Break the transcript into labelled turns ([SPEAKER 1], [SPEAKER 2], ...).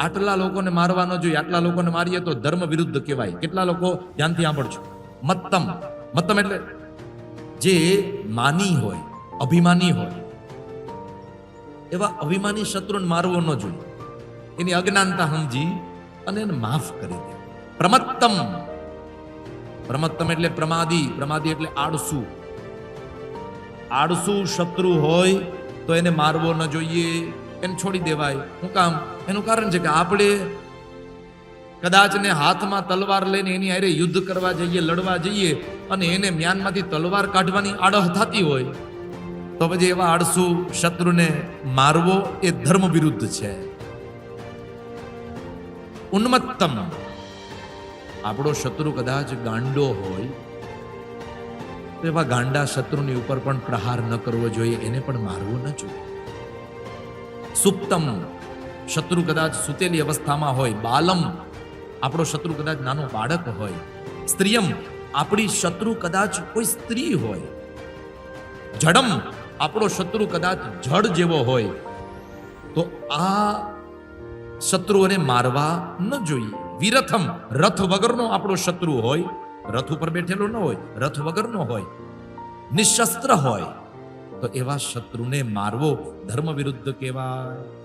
[SPEAKER 1] આટલા લોકોને મારવા ન જોઈએ, આટલા લોકોને મારીએ તો ધર્મ વિરુદ્ધ કહેવાય. કેટલા લોકો? ધ્યાનથી સાંભળજો. મત્તમ. મત્તમ એટલે જે માની હોય, અભિમાની હોય, એવા અભિમાની શત્રુને મારવો ન જોઈએ. એની અજ્ઞાનતા સમજી અને એને માફ કરી દે. પ્રમત્તમ. પ્રમત્તમ એટલે પ્રમાદી. પ્રમાદી એટલે આળસુ. આળસુ શત્રુ હોય તો એને મારવો ન જોઈએ. એને છોડી દેવાય. હું કામ? એનું કારણ છે કે આપણે કદાચ હાથમાં તલવાર લઈને એની આરે યુદ્ધ કરવા જઈએ, લડવા જઈએ અને એને મ્યાનમાંથી તલવાર કાઢવાની આડહ થતી હોય, તો પછી એવા આળસુ શત્રુને મારવો એ ધર્મ વિરુદ્ધ છે. ઉન્મત્તમ. આપણો શત્રુ કદાચ ગાંડો હોય, તો એવા ગાંડા શત્રુની ઉપર પણ પ્રહાર ન કરવો જોઈએ, એને પણ મારવું ન જોઈએ. સુપ્તમ. શત્રુ કદાચ સુતેલી અવસ્થામાં હોય, બાલમ. આપણો શત્રુ કદાચ નાનો બાળક હોય. સ્ત્રીયમ, આપણી શત્રુ કદાચ કોઈ સ્ત્રી હોય. જડમ, આપણો શત્રુ કદાચ જડ જેવો હોય. તો આ શત્રુઓને મારવા ન જોઈએ. વિરથમ, રથ વગરનો આપણો શત્રુ હોય. રથ ઉપર બેઠેલો ન હોય, રથ વગરનો હોય. નિશસ્ત્ર હોય. તો એવા શત્રુને મારવો ધર્મ વિરુદ્ધ કહેવાય.